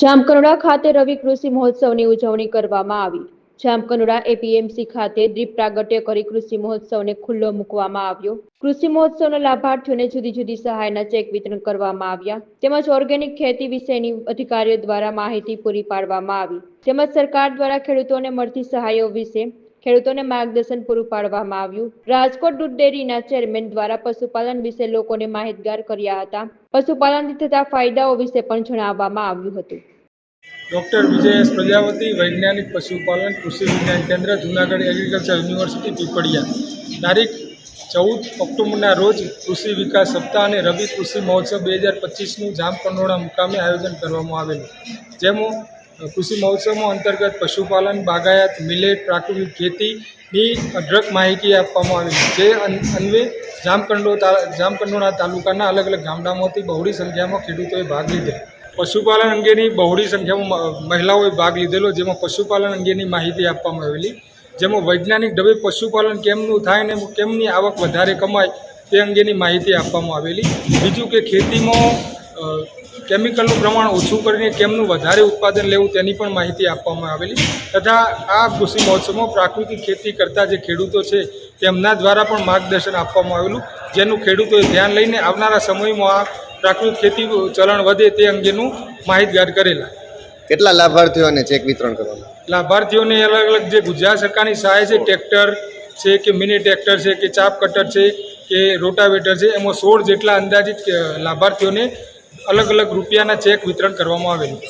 જામકંડોળા ખાતે રવિ કૃષિ મહોત્સવની ઉજવણી કરવામાં આવી. જામકનોડા એપીએમસી ખાતે દીપ પ્રાગટ્ય કરી કૃષિ મહોત્સવને ખુલ્લો મૂકવામાં આવ્યો. કૃષિ મહોત્સવના લાભાર્થીઓને જુદી જુદી સહાયના ચેક વિતરણ કરવામાં આવ્યા. તેમજ ઓર્ગેનિક ખેતી વિશેની અધિકારીઓ દ્વારા માહિતી પૂરી પાડવામાં આવી. તેમજ સરકાર દ્વારા ખેડૂતોને મળતી સહાયો વિશે ખેડૂતોને માર્ગદર્શન પૂરું પાડવામાં આવ્યું. રાજકોટ દૂધ ડેરીના ચેરમેન દ્વારા પશુપાલન વિશે લોકોને માહિતગાર કર્યા હતા. પશુપાલનથી થતા ફાયદાઓ વિશે પણ જણાવવામાં આવ્યું હતું. ડૉક્ટર વિજય એસ પ્રજાપતિ, વૈજ્ઞાનિક પશુપાલન, કૃષિ વિજ્ઞાન કેન્દ્ર, જૂનાગઢ એગ્રીકલ્ચર યુનિવર્સિટી, પીપળિયા. તારીખ ચૌદ ઓક્ટોબરના રોજ કૃષિ વિકાસ સપ્તાહ અને રવિ કૃષિ મહોત્સવ બે હજાર પચીસનું જામકંડોળા મુકામે આયોજન કરવામાં આવેલું. જેમાં કૃષિ મહોત્સવમાં અંતર્ગત પશુપાલન, બાગાયત, મિલેટ, પ્રાકૃતિક ખેતીની અઢળક માહિતી આપવામાં આવી જે અન- અન્વયે જામકંડો જામકંડોળા તાલુકાના અલગ અલગ ગામડામાંથી બહોળી સંખ્યામાં ખેડૂતોએ ભાગ લીધો. પશુપાલન અંગેની બહોળી સંખ્યામાં મહિલાઓએ ભાગ લીધેલો, જેમાં પશુપાલન અંગેની માહિતી આપવામાં આવેલી. જેમાં વૈજ્ઞાનિક ઢબે પશુપાલન કેમનું થાય ને કેમની આવક વધારે કમાય તે અંગેની માહિતી આપવામાં આવેલી. બીજું કે ખેતીમાં કેમિકલનું પ્રમાણ ઓછું કરીને કેમનું વધારે ઉત્પાદન લેવું તેની પણ માહિતી આપવામાં આવેલી. તથા આ કૃષિ મહોત્સવમાં પ્રાકૃતિક ખેતી કરતા જે ખેડૂતો છે, તેમના દ્વારા પણ માર્ગદર્શન આપવામાં આવેલું. જેનું ખેડૂતોએ ધ્યાન લઈને આવનારા સમયમાં આ પ્રાકૃતિક ખેતી ચલણ વધે તે અંગેનું માહિતગાર કરેલા. કેટલા લાભાર્થીઓને ચેક વિતરણ કરવામાં લાભાર્થીઓને અલગ અલગ જે ગુજરાત સરકારની સહાય છે ટ્રેક્ટર છે કે મિની ટ્રેક્ટર છે કે ચાપ કટર છે કે રોટાવેટર છે એમાં સોળ જેટલા અંદાજિત લાભાર્થીઓને અલગ અલગ રૂપિયાના ચેક વિતરણ કરવામાં આવેલું.